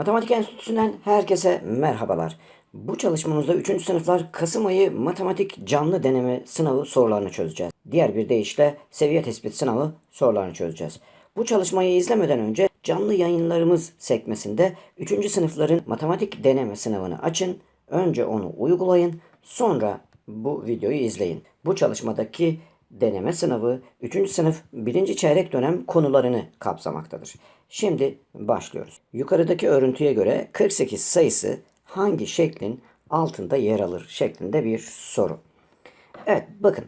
Matematik Enstitüsü'nden herkese merhabalar. Bu çalışmamızda 3. sınıflar Kasım ayı matematik canlı deneme sınavı sorularını çözeceğiz. Diğer bir deyişle seviye tespit sınavı sorularını çözeceğiz. Bu çalışmayı izlemeden önce canlı yayınlarımız sekmesinde 3. sınıfların matematik deneme sınavını açın. Önce onu uygulayın. Sonra bu videoyu izleyin. Bu çalışmadaki deneme sınavı 3. sınıf 1. çeyrek dönem konularını kapsamaktadır. Şimdi başlıyoruz. Yukarıdaki örüntüye göre 48 sayısı hangi şeklin altında yer alır şeklinde bir soru. Evet bakın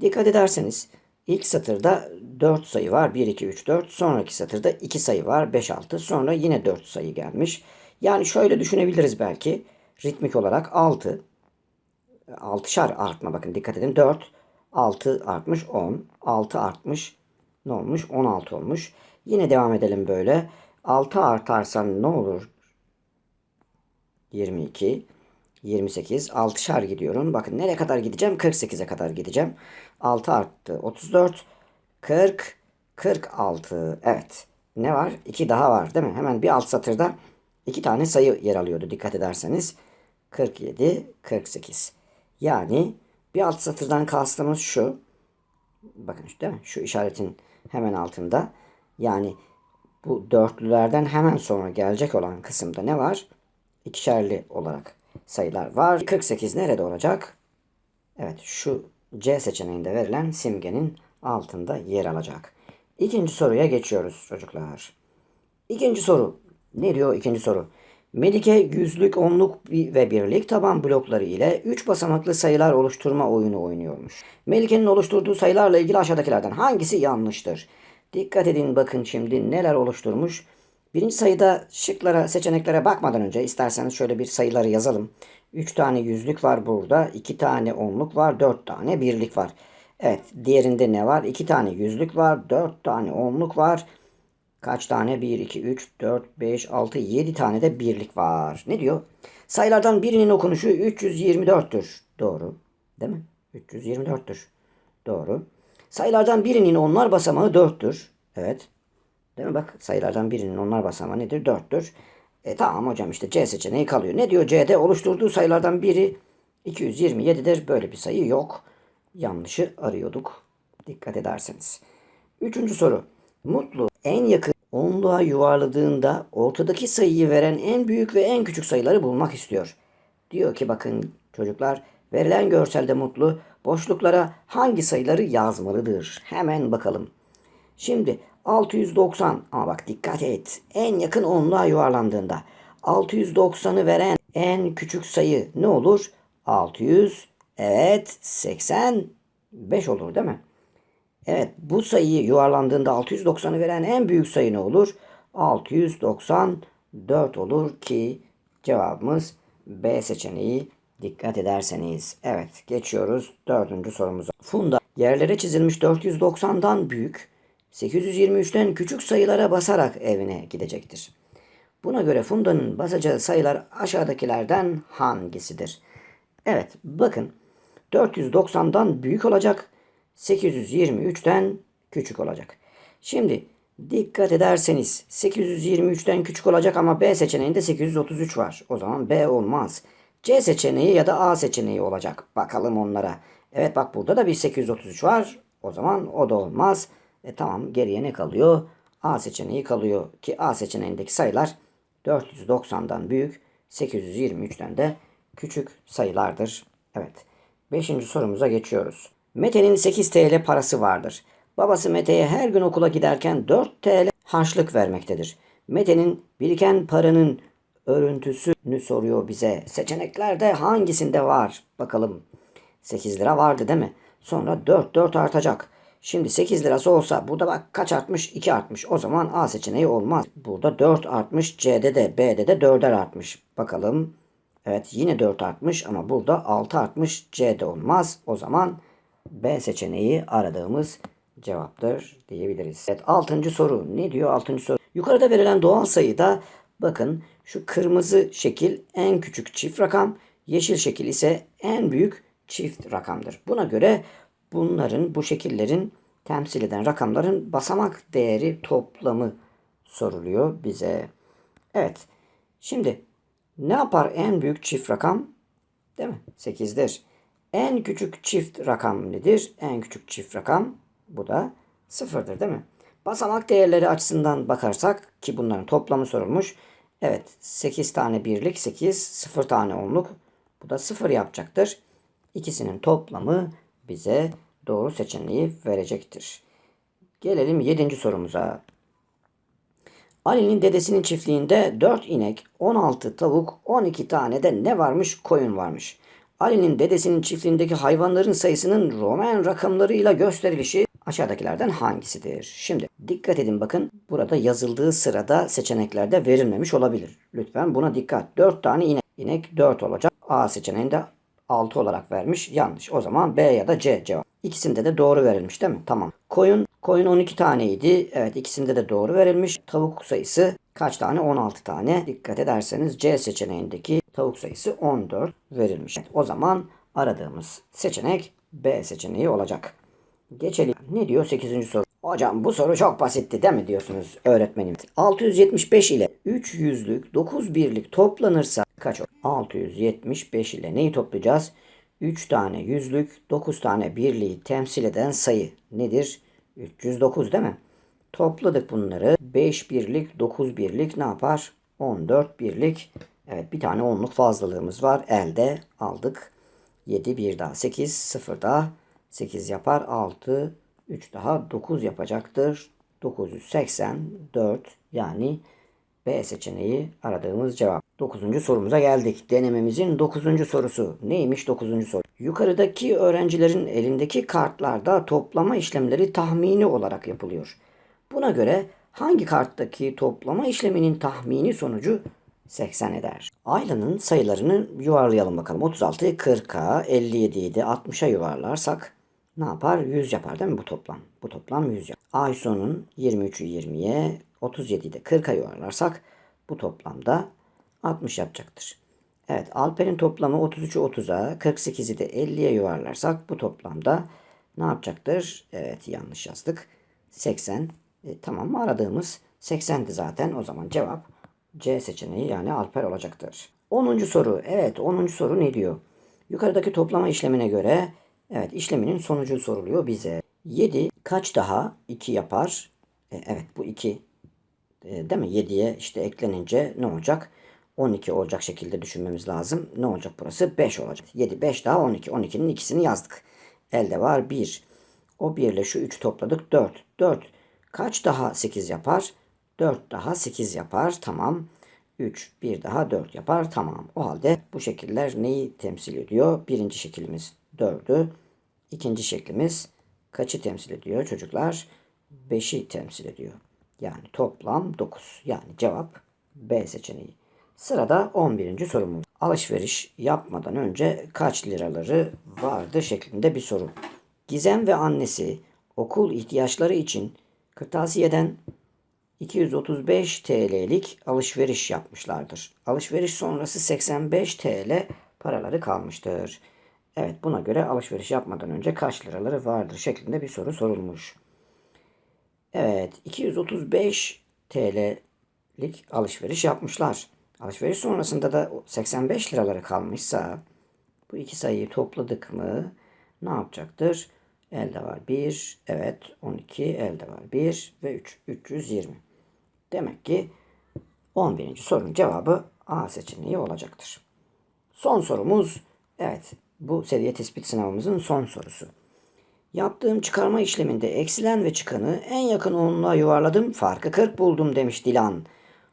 dikkat ederseniz ilk satırda 4 sayı var 1 2 3 4 sonraki satırda 2 sayı var 5 6 sonra yine 4 sayı gelmiş. Yani şöyle düşünebiliriz belki ritmik olarak 6 6'şar artma bakın dikkat edin 4 6 artmış 10 6 artmış ne olmuş 16 olmuş. Yine devam edelim böyle. 6 artarsa ne olur? 22 28 6'şar gidiyorum. Bakın nereye kadar gideceğim? 48'e kadar gideceğim. 6 arttı. 34 40 46. Evet. Ne var? 2 daha var değil mi? Hemen bir alt satırda iki tane sayı yer alıyordu dikkat ederseniz. 47 48. Yani bir alt satırdan kastımız şu. Bakın işte değil mi? Şu işaretin hemen altında. Yani bu dörtlülerden hemen sonra gelecek olan kısımda ne var? İkişerli olarak sayılar var. 48 nerede olacak? Evet şu C seçeneğinde verilen simgenin altında yer alacak. İkinci soruya geçiyoruz çocuklar. İkinci soru. Ne diyor ikinci soru? Melike yüzlük, onluk ve birlik taban blokları ile 3 basamaklı sayılar oluşturma oyunu oynuyormuş. Melike'nin oluşturduğu sayılarla ilgili aşağıdakilerden hangisi yanlıştır? Dikkat edin bakın şimdi neler oluşturmuş. Birinci sayıda şıklara, seçeneklere bakmadan önce isterseniz şöyle bir sayıları yazalım. 3 tane yüzlük var burada. 2 tane onluk var. 4 tane birlik var. Evet diğerinde ne var? 2 tane yüzlük var. 4 tane onluk var. Kaç tane? 1, 2, 3, 4, 5, 6, 7 tane de birlik var. Ne diyor? Sayılardan birinin okunuşu 324'tür. Doğru. Değil mi? 324'tür. Doğru. Sayılardan birinin onlar basamağı 4'tür. Evet. Değil mi? Bak sayılardan birinin onlar basamağı nedir? 4'tür. E tamam hocam işte C seçeneği kalıyor. Ne diyor C'de? Oluşturduğu sayılardan biri 227'dir. Böyle bir sayı yok. Yanlışı arıyorduk. Dikkat ederseniz. Üçüncü soru. Mutlu en yakın onluğa yuvarladığında ortadaki sayıyı veren en büyük ve en küçük sayıları bulmak istiyor. Diyor ki bakın çocuklar verilen görselde Mutlu boşluklara hangi sayıları yazmalıdır? Hemen bakalım. Şimdi 690 ama bak dikkat et. En yakın onluğa yuvarlandığında 690'ı veren en küçük sayı ne olur? 600 evet 85 olur değil mi? Evet bu sayıyı yuvarlandığında 690'ı veren en büyük sayı ne olur? 694 olur ki cevabımız B seçeneği dikkat ederseniz. Evet geçiyoruz dördüncü sorumuza. Funda yerlere çizilmiş 490'dan büyük 823'ten küçük sayılara basarak evine gidecektir. Buna göre Funda'nın basacağı sayılar aşağıdakilerden hangisidir? Evet bakın 490'dan büyük olacak 823'ten küçük olacak. Şimdi dikkat ederseniz 823'ten küçük olacak ama B seçeneğinde 833 var. O zaman B olmaz. C seçeneği ya da A seçeneği olacak. Bakalım onlara. Evet bak burada da bir 833 var. O zaman o da olmaz. E tamam geriye ne kalıyor? A seçeneği kalıyor ki A seçeneğindeki sayılar 490'dan büyük, 823'ten de küçük sayılardır. Evet. Beşinci sorumuza geçiyoruz. Mete'nin 8 TL parası vardır. Babası Mete'ye her gün okula giderken 4 TL harçlık vermektedir. Mete'nin biriken paranın örüntüsünü soruyor bize. Seçeneklerde hangisinde var? Bakalım. 8 lira vardı değil mi? Sonra 4 4 artacak. Şimdi 8 lirası olsa burada bak kaç artmış? 2 artmış. O zaman A seçeneği olmaz. Burada 4 artmış. C'de de B'de de 4'er artmış. Bakalım. Evet yine 4 artmış ama burada 6 artmış. C'de olmaz. O zaman B seçeneği aradığımız cevaptır diyebiliriz. Evet 6. soru. Ne diyor 6. soru? Yukarıda verilen doğal sayıda bakın şu kırmızı şekil en küçük çift rakam, yeşil şekil ise en büyük çift rakamdır. Buna göre bunların bu şekillerin temsil eden rakamların basamak değeri toplamı soruluyor bize. Evet. Şimdi ne yapar en büyük çift rakam? Değil mi? 8'dir. En küçük çift rakam nedir? En küçük çift rakam bu da sıfırdır değil mi? Basamak değerleri açısından bakarsak ki bunların toplamı sorulmuş. Evet 8 tane birlik 8, 0 tane onluk. Bu da 0 yapacaktır. İkisinin toplamı bize doğru seçeneği verecektir. Gelelim 7. sorumuza. Ali'nin dedesinin çiftliğinde 4 inek, 16 tavuk, 12 tane de ne varmış? Koyun varmış. Ali'nin dedesinin çiftliğindeki hayvanların sayısının Roman rakamlarıyla gösterilişi aşağıdakilerden hangisidir? Şimdi dikkat edin bakın burada yazıldığı sırada seçeneklerde verilmemiş olabilir. Lütfen buna dikkat. 4 tane inek. İnek 4 olacak. A seçeneğinde 6 olarak vermiş. Yanlış. O zaman B ya da C cevap. İkisinde de doğru verilmiş değil mi? Tamam. Koyun koyun 12 taneydi. Evet ikisinde de doğru verilmiş. Tavuk sayısı kaç tane? 16 tane. Dikkat ederseniz C seçeneğindeki tavuk sayısı 14 verilmiş. O zaman aradığımız seçenek B seçeneği olacak. Geçelim. Ne diyor 8. soru? Hocam bu soru çok basitti değil mi diyorsunuz öğretmenim? 675 ile 3 yüzlük 9 birlik toplanırsa kaç olur? 675 ile neyi toplayacağız? 3 tane yüzlük 9 tane birliği temsil eden sayı nedir? 309 değil mi? Topladık bunları. 5 birlik 9 birlik ne yapar? 14 birlik. Evet bir tane onluk fazlalığımız var. Elde aldık. 7 bir daha 8 0 daha 8 yapar 6 3 daha 9 yapacaktır. 984 yani B seçeneği aradığımız cevap. 9. sorumuza geldik. Denememizin 9. sorusu. Neymiş 9. soru? Yukarıdaki öğrencilerin elindeki kartlarda toplama işlemleri tahmini olarak yapılıyor. Buna göre hangi karttaki toplama işleminin tahmini sonucu 80 eder. Ayla'nın sayılarını yuvarlayalım bakalım. 36'yı 40'a, 57'yi de 60'a yuvarlarsak ne yapar? 100 yapar değil mi bu toplam? Bu toplam 100 yapar. Aysun'un 23'ü 20'ye, 37'yi de 40'a yuvarlarsak bu toplamda 60 yapacaktır. Evet Alper'in toplamı 33'ü 30'a, 48'i de 50'ye yuvarlarsak bu toplamda ne yapacaktır? Evet yanlış yazdık. 80. E, tamam aradığımız 80'di zaten. O zaman cevap C seçeneği yani Alper olacaktır. 10. soru. Evet 10. soru ne diyor? Yukarıdaki toplama işlemine göre evet işleminin sonucu soruluyor bize. 7 kaç daha 2 yapar? E, evet bu 2 e, değil mi? 7'ye işte eklenince ne olacak? 12 olacak şekilde düşünmemiz lazım. Ne olacak burası? 5 olacak. 7, 5 daha 12. 12'nin ikisini yazdık. Elde var 1. O 1 ile şu 3 topladık 4. 4 kaç daha 8 yapar? 4 daha 8 yapar. Tamam. 3, 1 daha 4 yapar. Tamam. O halde bu şekiller neyi temsil ediyor? Birinci şeklimiz 4'ü. İkinci şeklimiz kaçı temsil ediyor çocuklar? 5'i temsil ediyor. Yani toplam 9. Yani cevap B seçeneği. Sırada 11. sorumuz. Alışveriş yapmadan önce kaç liraları vardı şeklinde bir soru. Gizem ve annesi okul ihtiyaçları için kırtasiyeden 235 TL'lik alışveriş yapmışlardır. Alışveriş sonrası 85 TL paraları kalmıştır. Evet buna göre alışveriş yapmadan önce kaç liraları vardır şeklinde bir soru sorulmuş. Evet 235 TL'lik alışveriş yapmışlar. Alışveriş sonrasında da 85 liraları kalmışsa bu iki sayıyı topladık mı ne yapacaktır? Elde var 1, evet 12, elde var 1 ve 3, 320. Demek ki 11. sorunun cevabı A seçeneği olacaktır. Son sorumuz, evet bu seviye tespit sınavımızın son sorusu. Yaptığım çıkarma işleminde eksilen ve çıkanı en yakın onluğa yuvarladım, farkı 40 buldum demiş Dilan.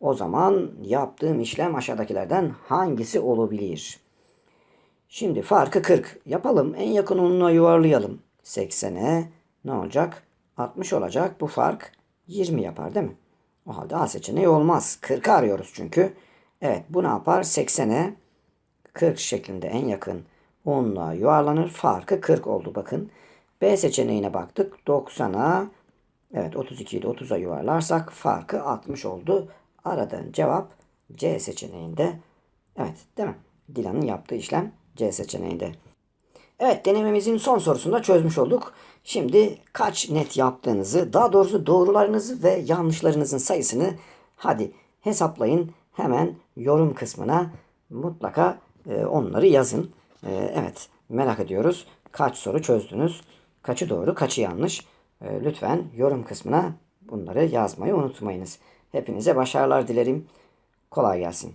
O zaman yaptığım işlem aşağıdakilerden hangisi olabilir? Şimdi farkı 40. Yapalım. En yakın onluğa yuvarlayalım. 80'e ne olacak? 60 olacak. Bu fark 20 yapar değil mi? O halde A seçeneği olmaz. 40'ı arıyoruz çünkü. Evet bu ne yapar? 80'e 40 şeklinde en yakın onluğa yuvarlanır. Farkı 40 oldu bakın. B seçeneğine baktık. 90'a evet 32'yi de 30'a yuvarlarsak farkı 60 oldu. Aradığın cevap C seçeneğinde. Evet değil mi? Dilan'ın yaptığı işlem C seçeneğinde. Evet denememizin son sorusunu da çözmüş olduk. Şimdi kaç net yaptığınızı, daha doğrusu doğrularınızı ve yanlışlarınızın sayısını hadi hesaplayın. hemen yorum kısmına mutlaka e, onları yazın. E, evet merak ediyoruz. Kaç soru çözdünüz? Kaçı doğru, kaçı yanlış? E, lütfen yorum kısmına bunları yazmayı unutmayınız. Hepinize başarılar dilerim. Kolay gelsin.